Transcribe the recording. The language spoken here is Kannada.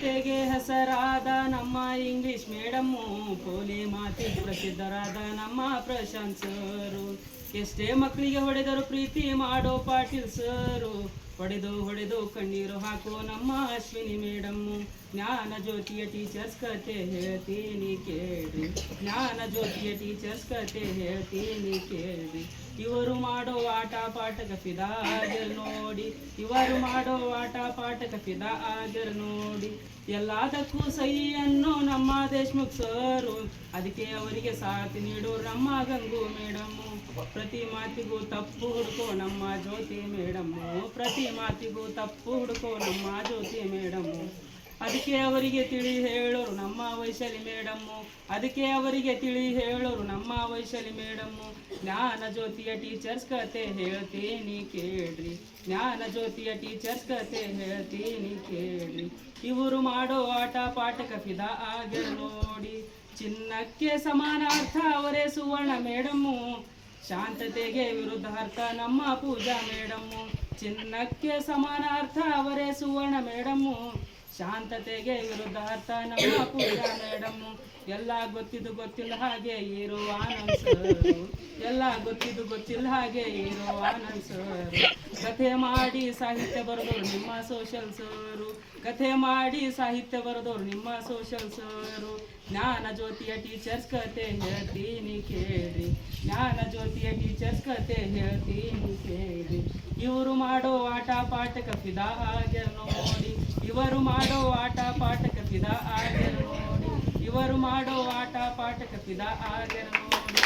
ಶಾಂತತೆಗೆ ಹೆಸರಾದ ನಮ್ಮ ಇಂಗ್ಲಿಷ್ ಮೇಡಮ್ಮು ಪೋಲಿ ಮಾತಿ ಪ್ರಸಿದ್ಧರಾದ ನಮ್ಮ ಪ್ರಶಾಂತ್ ಸರು. ಎಷ್ಟೇ ಮಕ್ಕಳಿಗೆ ಹೊಡೆದರು ಪ್ರೀತಿ ಮಾಡೋ ಪಾಟೀಲ್ ಸರು. ಹೊಡೆದು ಹೊಡೆದು ಕಣ್ಣೀರು ಹಾಕೋ ನಮ್ಮ ಅಶ್ವಿನಿ ಮೇಡಮ್ಮು ಜ್ಞಾನ ಜ್ಯೋತಿಯ ಟೀಚರ್ಸ್ ಕತೆ ಹೇಳ್ತೀನಿ ಕೇಳ್ರಿ ಜ್ಞಾನ ಜ್ಯೋತಿಯ ಟೀಚರ್ಸ್ ಕತೆ ಹೇಳ್ತೀನಿ ಕೇಳ್ರಿ ಇವರು ಮಾಡೋ ಆಟ ಪಾಠ ಫಿದಾ ಆಗರ್ ನೋಡಿ. ಇವರು ಮಾಡೋ ಆಟ ಪಾಠ ಫಿದಾ ಆಗರ್ ನೋಡಿ. ಎಲ್ಲದಕ್ಕೂ ಸಹಿ ಅನ್ನೋ ನಮ್ಮ ದೇಶ್ಮುಖ್ ಸರು. ಅದಕ್ಕೆ ಅವರಿಗೆ ಸಾಥ್ ನೀಡು ನಮ್ಮ ಗಂಗು ಮೇಡಮ್ಮು ಪ್ರತಿ ಮಾತಿಗೂ ತಪ್ಪು ಹುಡುಕೋ ನಮ್ಮ ಜ್ಯೋತಿ ಮೇಡಮ್ಮು ಪ್ರತಿ ಮಾತಿಗೂ ತಪ್ಪು ಹುಡುಕೋ ನಮ್ಮ ಜ್ಯೋತಿ ಮೇಡಮ್ಮು ಅದಕ್ಕೆ ಅವರಿಗೆ ತಿಳಿ ಹೇಳೋರು ನಮ್ಮ ವೈಶಾಲಿ ಮೇಡಮ್ಮು ಅದಕ್ಕೆ ಅವರಿಗೆ ತಿಳಿ ಹೇಳೋರು ನಮ್ಮ ವೈಶಾಲಿ ಮೇಡಮ್ಮು ಜ್ಞಾನ ಜ್ಯೋತಿಯ ಟೀಚರ್ಸ್ ಕತೆ ಹೇಳ್ತೀನಿ ಕೇಳ್ರಿ. ಜ್ಞಾನ ಜ್ಯೋತಿಯ ಟೀಚರ್ಸ್ ಕತೆ ಹೇಳ್ತೀನಿ ಕೇಳ್ರಿ. ಇವರು ಮಾಡೋ ಆಟ ಪಾಠಕ ಫಿದಾ ಆಗ ನೋಡಿ. ಚಿನ್ನಕ್ಕೆ ಸಮಾನಾರ್ಥ ಅವರೇ ಸುವರ್ಣ ಮೇಡಮ್ಮು ಶಾಂತತೆಗೆ ವಿರುದ್ಧ ಅರ್ಥ ನಮ್ಮ ಪೂಜಾ ಮೇಡಮ್ಮು ಚಿನ್ನಕ್ಕೆ ಸಮಾನಾರ್ಥ ಅವರೇ ಸುವರ್ಣ ಮೇಡಮ್ಮು ಶಾಂತತೆಗೆ ವಿರುದ್ಧಾರ್ಥ ನಮ್ಮ ಪೂಜಾ ಮೇಡಮ್ಮು ಎಲ್ಲ ಗೊತ್ತಿದ್ದು ಗೊತ್ತಿಲ್ಲ ಹಾಗೆ ಇರೋ ಆನಂದ್ ಸರು. ಎಲ್ಲ ಗೊತ್ತಿದ್ದು ಗೊತ್ತಿಲ್ಲ ಹಾಗೆ ಇರೋ ಆನಂದ್ ಸರು. ಕಥೆ ಮಾಡಿ ಸಾಹಿತ್ಯ ಬರೆದೋರು ನಿಮ್ಮ ಸೋಷಲ್ ಸರು. ಕಥೆ ಮಾಡಿ ಸಾಹಿತ್ಯ ಬರೆದೋರು ನಿಮ್ಮ ಸೋಷಲ್ ಸರು. ಜ್ಞಾನ ಜ್ಯೋತಿಯ ಟೀಚರ್ಸ್ ಕತೆ ಹೇಳ್ತೀನಿ ಕೇಳಿ. ಜ್ಞಾನ ಜ್ಯೋತಿಯ ಟೀಚರ್ಸ್ ಕತೆ ಹೇಳ್ತೀನಿ ಕೇಳಿ ಇವರು ಮಾಡೋ ಆಟ ಪಾಠಕ ಫಿದಾ ಹಾಗೆ ನೋಡಿ. ಇವರು ಮಾಡೋ ಆಟ ಪಾಠಕ ಫಿದಾ ಹಾಗೆ ನೋಡಿ. ಇವರು ಮಾಡೋ ಆಟ ಪಾಠಕ ಫಿದಾ ಹಾಗೆ ನೋಡಿ.